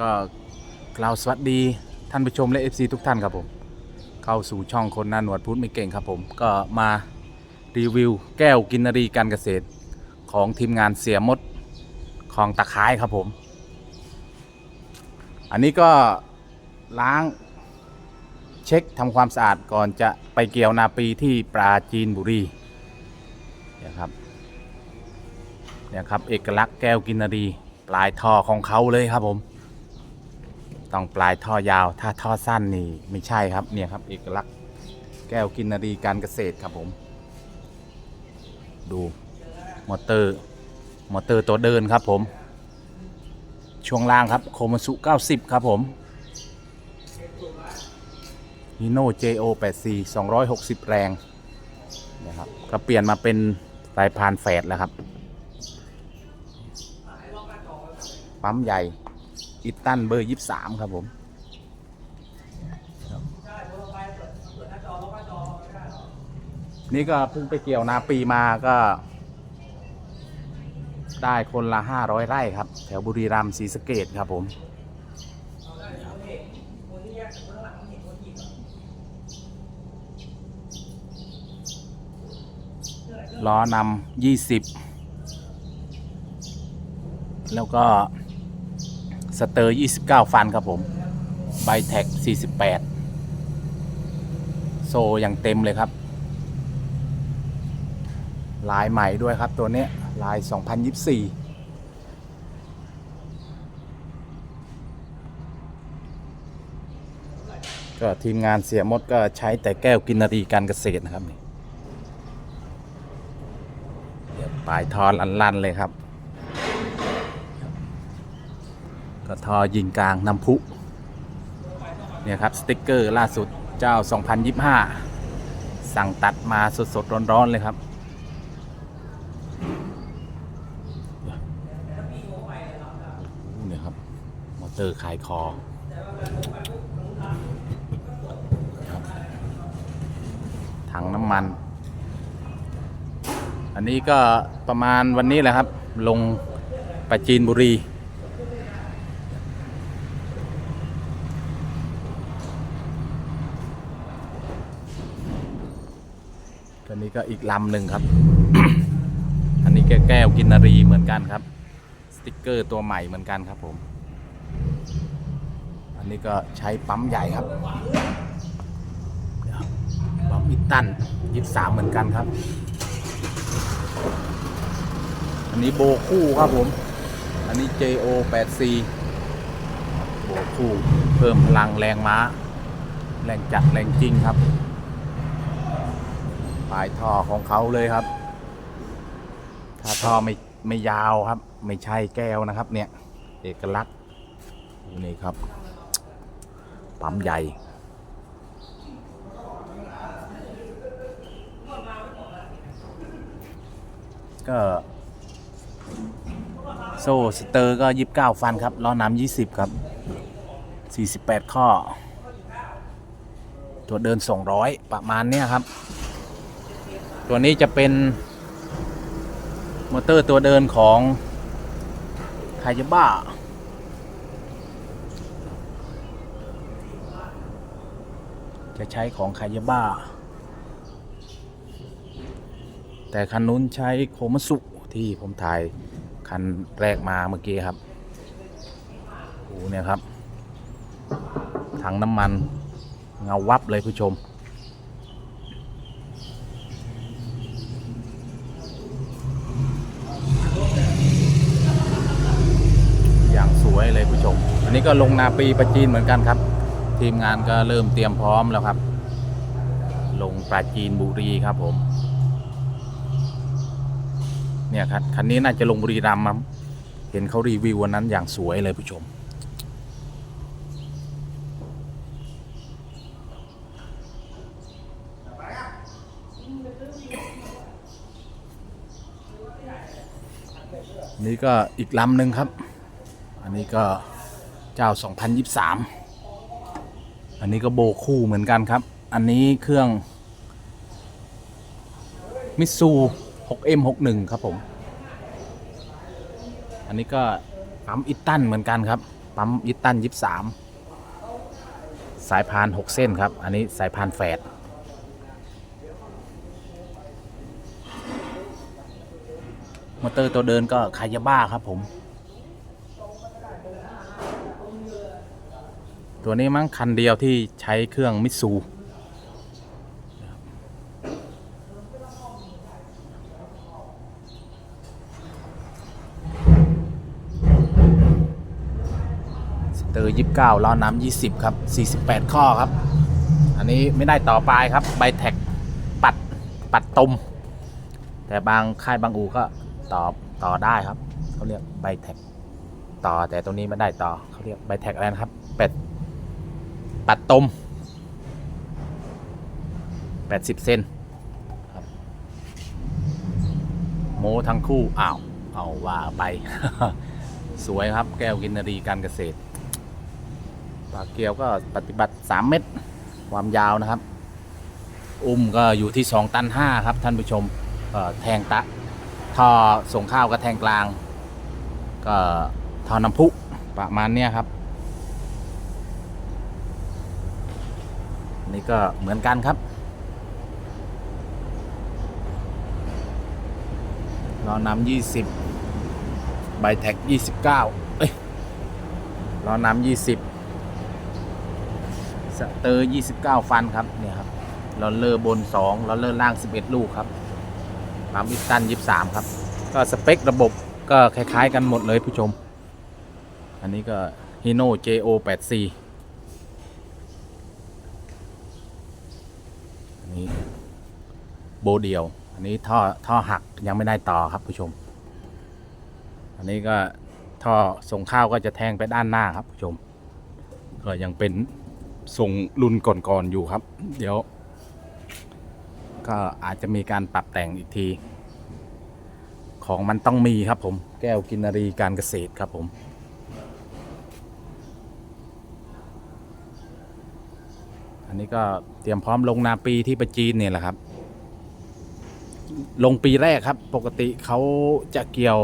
ก็กล่าวสวัสดีท่านผู้ชมและ FC ทุกท่านครับผม เข้าสู่ช่องคนหน้าหนวดพูดไม่เก่งครับผม ก็มารีวิวแก้วกินนารีการเกษตรของทีมงานเสียมดของตะไคร้ครับผม อันนี้ก็ล้างเช็คทำความสะอาดก่อนจะไปเกี่ยวนาปีที่ปราจีนบุรีนี่ยครับเนี่ยครับเอกลักษณ์แก้วกินนารีปลายท่อของเขาเลยครับผม ต้องปลายท่อยาว ถ้าท่อสั้นนี่ไม่ใช่ครับเนี่ยครับเอกลักษณ์แก้วกินนารีการเกษตรครับผม ดูมอเตอร์มอเตอร์ตัวเดินครับผม ช่วงล่างครับโคมาสุ 90 ครับผมฮิโน่ JO 84 260 แรงนะครับก็เปลี่ยนมาเป็นสายพานแฝดแล้วครับ ปั๊มใหญ่ อิตตันเบอร์23ครับผมนี่ก็เพิ่งไปเกี่ยวนาปีมาก็ ได้คนละ500ไร่ครับ แถวบุรีรัมย์ศรีสะเกดครับผมล้อนำ20แล้วก็ สเตอร์ 29 ฟันครับผมไบแท็ก 48 โซอยังเต็มเลยครับ ลายใหม่ด้วยครับตัวนี้ ลาย 2024ก็ทีมงานเสียมดก็ใช้แต่แก้วกินนารีการเกษตรนะครับนี่เดี๋ยวปลายทอนลันๆเลยครับ ก็ทอยิงกลางน้ำพุเนี่ยครับสติกเกอร์ล่าสุดเจ้า 2025 สั่งตัดมาสดๆร้อนๆเลยครับเนี่ยครับ มอเตอร์คลายคอถังน้ำมัน อันนี้ก็ประมาณวันนี้แหละครับ ลงปราจีนบุรี อันนี้ก็อีกลำหนึ่งครับ อันนี้แก้วแก้วกินนารีเหมือนกันครับ สติกเกอร์ตัวใหม่เหมือนกันครับผม อันนี้ก็ใช้ปั๊มใหญ่ครับปั๊มอิตตันยี่สามเหมือนกันครับ อันนี้โบคู่ครับผม อันนี้ JO 8 C โบคู่เพิ่มพลังแรงม้า แรงจัดแรงจริงครับ ลายท่อของเขาเลยครับ ถ้าท่อไม่ไม่ยาวครับ ไม่ใช่แก้วนะครับ เนี่ย เอกลักษณ์นี่ครับปั๊มใหญ่ก็โซ่สเตอร์ก็29ฟันครับล้อน้ำ20ครับ48ข้อ ตัวเดิน200ประมาณเนี้ยครับ ตัวนี้จะเป็นมอเตอร์ตัวเดินของไคยบ้าจะใช้ของไคยบ้า แต่คันนู้นใช้โคมัสุที่ผมถ่ายคันแรกมาเมื่อกี้ครับโอ้เนี่ยครับ ถังน้ำมันเงาวับเลยผู้ชม อย่างสวยเลยผู้ชม อั นนี้ก็ลงนาปีประจีนเหมือนกันครับ ทีมงานก็เริ่มเตรียมพร้อมแล้วครับ ลงปราจีนบุรีครับผม เนี่ยครับคันนี้น่าจะลงบุรีรัมย์เห็นเขารีวิววันนั้นอย่างสวยเลยผู้ชม นี่ก็อีกลำหนึ่งครับ อันนี้ก็ เจ้า 2023 อันนี้ก็โบคู่เหมือนกันครับ อันนี้เครื่องมิซู 6M61 ครับผม อันนี้ก็ปั๊มอิตตันเหมือนกันครับ ปั๊มยิตตันยิบสามสายพาน 6 เส้นครับ อันนี้สายพานแฝดมอเตอร์ตัวเดินก็คายาบ้าครับผม ตัวนี้มั้งคันเดียวที่ใช้เครื่องมิตซูสเตอร์ยี่สิบเก้าล้อน้ำยี่สิบครับสี่สิบแปดข้อครับ อันนี้ไม่ได้ต่อปลายครับ ใบแท็กปัดปัดตม แต่บางค่ายบางอู่ก็ต่อต่อได้ครับเขาเรียกใบแท็กต่อแต่ตรงนี้ไม่ได้ต่อเขาเรียกใบแท็กอะไรนะครับเป็ด ปัดตมแปดสิบเซนครับโมทั้งคู่ อ้าว เอาว่าไป สวยครับแก้วกินนารีการเกษตรปลาเกียวก็ปฏิบัติ 3 เมตร ความยาวนะครับ อุ้มก็อยู่ที่ 2 ตัน 5 ครับ ท่านผู้ชมแทงตะท่อส่งข้าวก็แทงกลาง ก็ท่อน้ำพุประมาณเนี้ยครับ นี่ก็เหมือนกันครับลอน้ำยี่สิบใบแท็กยี่สิบเก้าเอ้ยลอน้ำยี่สิบเตอร์ยี่สิบเก้าฟันครับเนี่ยครับลอนเลอร์บนสองลอนเลอร์ล่างสิบเอ็ดลูกครับความอิสตันยี่สามครับ ก็สเปคระบบก็คล้าย ๆ กันหมดเลยผู้ชม อันนี้ก็ Hino JO84 โบเดียว อันนี้ท่อท่อหักยังไม่ได้ต่อครับผู้ชม อันนี้ก็ท่อส่งข้าวก็จะแทงไปด้านหน้าครับผู้ชม ก็ยังเป็นส่งรุ่นก่อนๆอยู่ครับ เดี๋ยว ก็อาจจะมีการปรับแต่งอีกที ของมันต้องมีครับผม แก้วกินนารีการเกษตรครับผมอันนี้ก็เตรียมพร้อมลงนาปีที่ประจีนเนี่ยแหละครับ ลงปีแรกครับ ปกติเขาจะเกี่ยว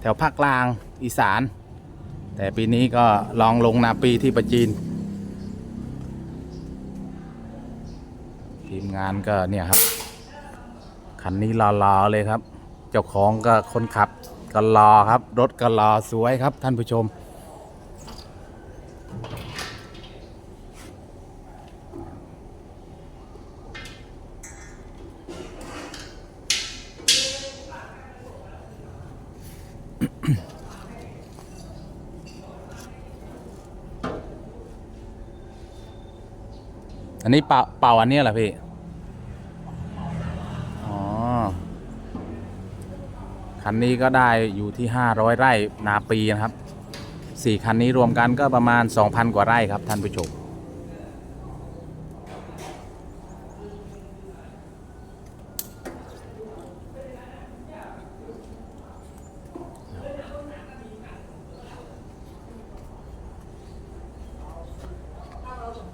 แถวภาคกลางอีสาน แต่ปีนี้ก็ลองลงนาปีที่ประจีน ทีมงานก็เนี่ยครับ คันนี้รอๆเลยครับ เจ้าของก็คนขับก็รอครับ รถก็รอสวยครับท่านผู้ชม นนี้เป่าเป่าอันนี้เหรอพี่ อ๋อ คันนี้ก็ได้อยู่ที่ 500 ไร่นาปีนะครับสี่คันนี้รวมกันก็ประมาณ 2,000 กว่าไร่ครับท่านผู้ชม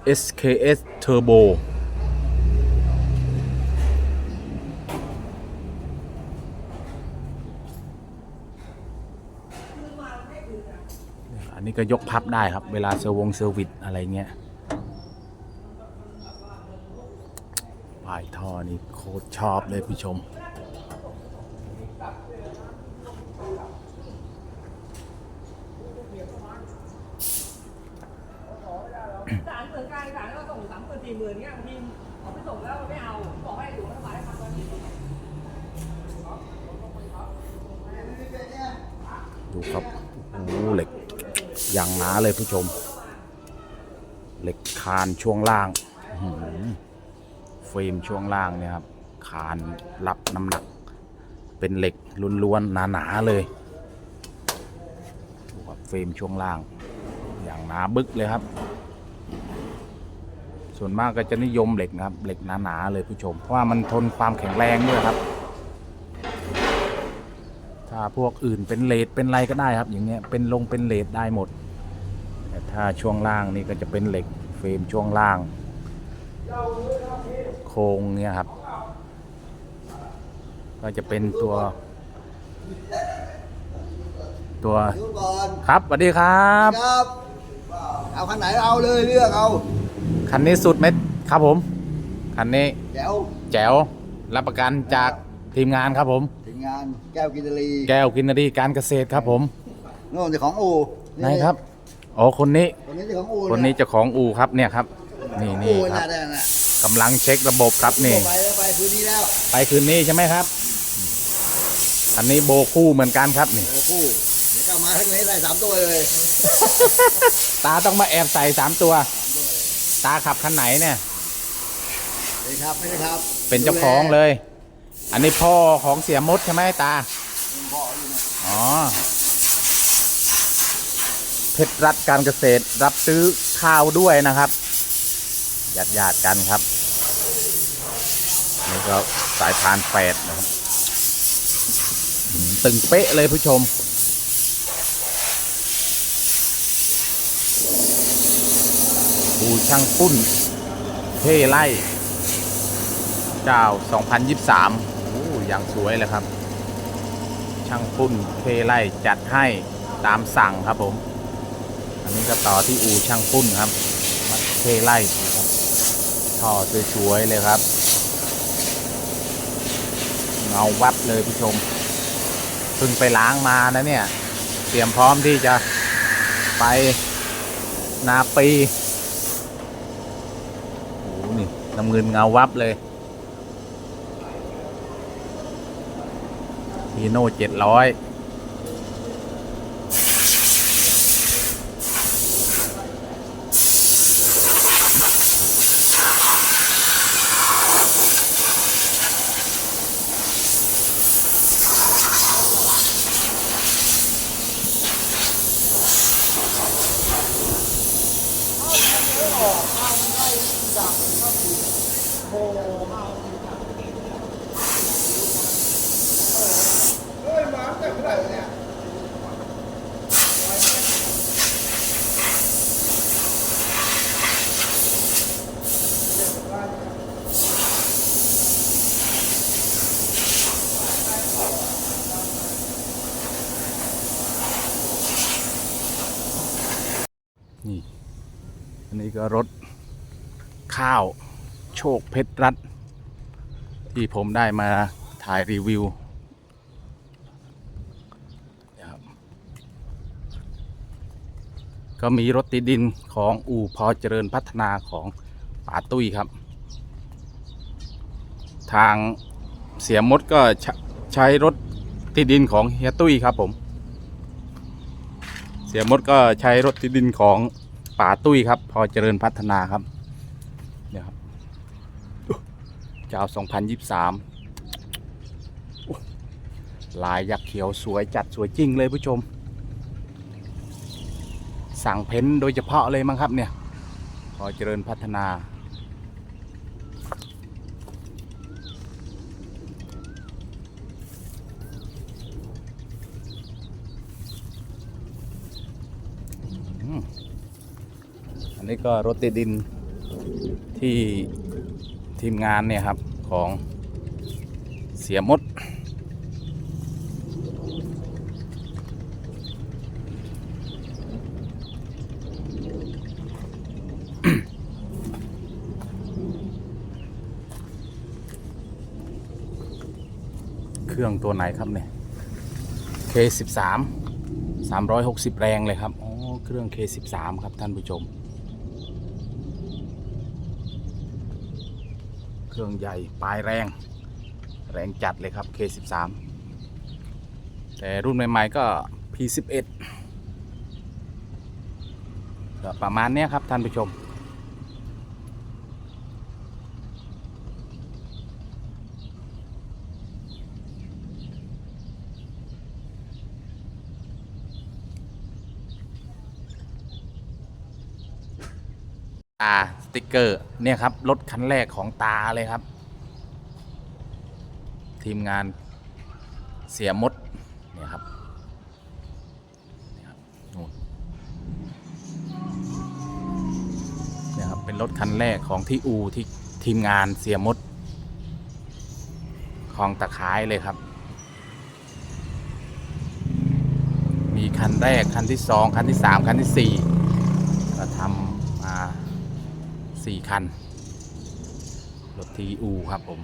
SKS Turbo อันนี้ก็ยกพับได้ครับ เวลาเซอร์วงเซอร์วิสอะไรเงี้ยปลายท่อนี่โคตรชอบเลยผู้ชม สารเหมือนกันสารก็ส่งสามหมื่นสี่หมื่นเงี้ยบางทีเอาไปส่งแล้วมันไม่เอา บอกให้อยู่รัฐบาลให้ทำตอนนี้ ดูครับ โอ้โห เหล็กอย่างหนาเลยผู้ชม เหล็กคานช่วงล่างเฟรมช่วงล่างเนี่ยครับคานรับน้ำหนัก เป็นเหล็กล้วนๆหนาๆเลยดูครับเฟรมช่วงล่าง อย่างหนาบึกเลยครับ ส่วนมากก็จะนิยมเหล็กนะครับ เหล็กหนาๆเลยผู้ชม เพราะว่ามันทนความแข็งแรงด้วยครับ ถ้าพวกอื่นเป็นเลดเป็นอะไรก็ได้ครับ อย่างเงี้ยเป็นลงเป็นเลดได้หมด แต่ถ้าช่วงล่างนี่ก็จะเป็นเหล็กเฟรมช่วงล่าง โครงเนี่ยครับ ก็จะเป็นตัว ตัวดูก่อนครับสวัสดีครับ ครับ เอาคันไหนเอาเลยเลือกเอาคันนี้สุดเม็ดครับผม คันนี้ แจ๋ว แจ๋วรับประกันจากทีมงานครับผมถึ งงานแก้วกินนารีแก้วกินนารีการเกษตรครับผมโน่นเจ้าของอู่ไหนครับอ๋อคนนี้คนนี้เจ้าของอู่คนนี้เจ้าของอู่ครับเนี่ยครับ นี่นี่อู่ครัน่ะบน่ะน่ะกำลังเช็คระบบครับนี่ไปแล้วไปคืนนี้แล้วไปคืนนี้ใช่ไหมครับ อันนี้โบคู่เหมือนกันครับนี่เออคู่เดี๋ยวก็มาทั้งนี้ได้สามตัวเลย ตาต้องมาแอบใส่สามตัว ตาขับคันไหนเนี่ยนี่ครับไม่ได้ครับ เป็นเจ้าของเลย อันนี้พ่อของเสียมดใช่ไหมตาอ๋อเพชรรัฐการเกษตรรับซื้อข้าวด้วยนะครับญาติญาติๆกันครับนี่ก็สายพานแปดนะครับตึงเป๊ะเลยผู้ชมบูช่างปุ้นเท่ไล่เจ้า 2023โอย่างสวยเลยครับ ช่างปุ้นเทไล่จัดให้ตามสั่งครับผม อันนี้ก็ต่อที่อู่ช่างปุ้นครับมาเทไล่ครับท่อสวยๆเลยครับ เงาวับเลยผู้ชมเพิ่งไปล้างมานะเนี่ย เตรียมพร้อมที่จะไปนาปีโอ้โหนี่น้ำเงินเงาวับเลย โน่เจ็ดร้อย ก็รถข้าวโชคเพชรรัฐที่ผมได้มาถ่ายรีวิวนะครับก็มีรถติดดินของอู่พอเจริญพัฒนาของป่าตุ้ยครับ ทางเสียมดก็ใช้ใช้รถติดดินของเฮียตุ้ยครับผม เสียมดก็ใช้รถติดดินของ ป่าตุ้ยครับ พอเจริญพัฒนาครับเนี่ยครับเจ้า2023ลายยักษ์เขียวสวยจัดสวยจริงเลยผู้ชม สั่งเพ้นโดยเฉพาะเลยมั้งครับเนี่ย พอเจริญพัฒนา นนี้ก็รถติดดินที่ทีมงานเนี่ยครับของเสียมด เครื่องตัวไหนครับเนี่ย K13 360 แรงเลยครับ อ๋อ เครื่อง K13 ครับท่านผู้ชม เครื่องใหญ่ปลายแรง แรงจัดเลยครับ K13 แต่รุ่นใหม่ๆก็ P11 ก็ประมาณนี้ครับท่านผู้ชมตา ติกเกอร์เนี่ยครับรถคันแรกของตาเลยครับ ทีมงานเสียมดเนี่ยครับเนี่ยครับ เป็นรถคันแรกของที่อูที่ทีมงานเสียมดของตะไคร้เลยครับ มีคันแรก คันที่สองคันที่สามคันที่สี่ก็ทำ สี่คัน รถทีอูครับผม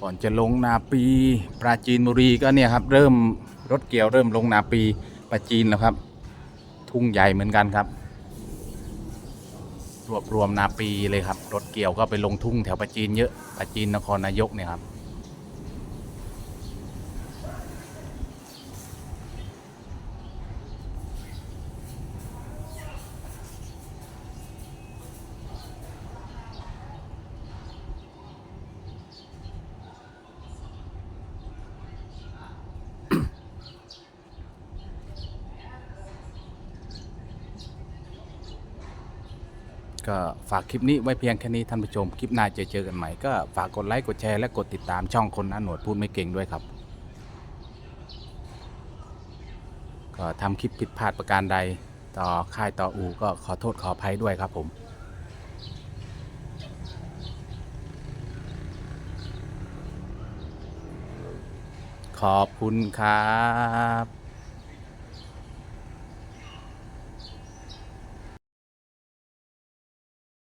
ก่อนจะลงนาปี ปราจีนบุรีก็เนี่ยครับ เริ่มรถเกี่ยวเริ่มลงนาปีปราจีนแล้วครับ ทุ่งใหญ่เหมือนกันครับ รวบรวมนาปีเลยครับ รถเกี่ยวก็ไปลงทุ่งแถวปราจีนเยอะปราจีนนครนายกเนี่ยครับ ก็ ฝากคลิปนี้ไว้เพียงแค่นี้ท่านผู้ชม คลิปหน้าจะเจอกันใหม่ก็ฝากกดไลค์กดแชร์และกดติดตามช่องคนน้าหนวดพูดไม่เก่งด้วยครับ ก็ทำคลิปผิดพลาดประการใด ต่อค่ายต่ออูก็ขอโทษขออภัยด้วยครับผมขอบคุณครับ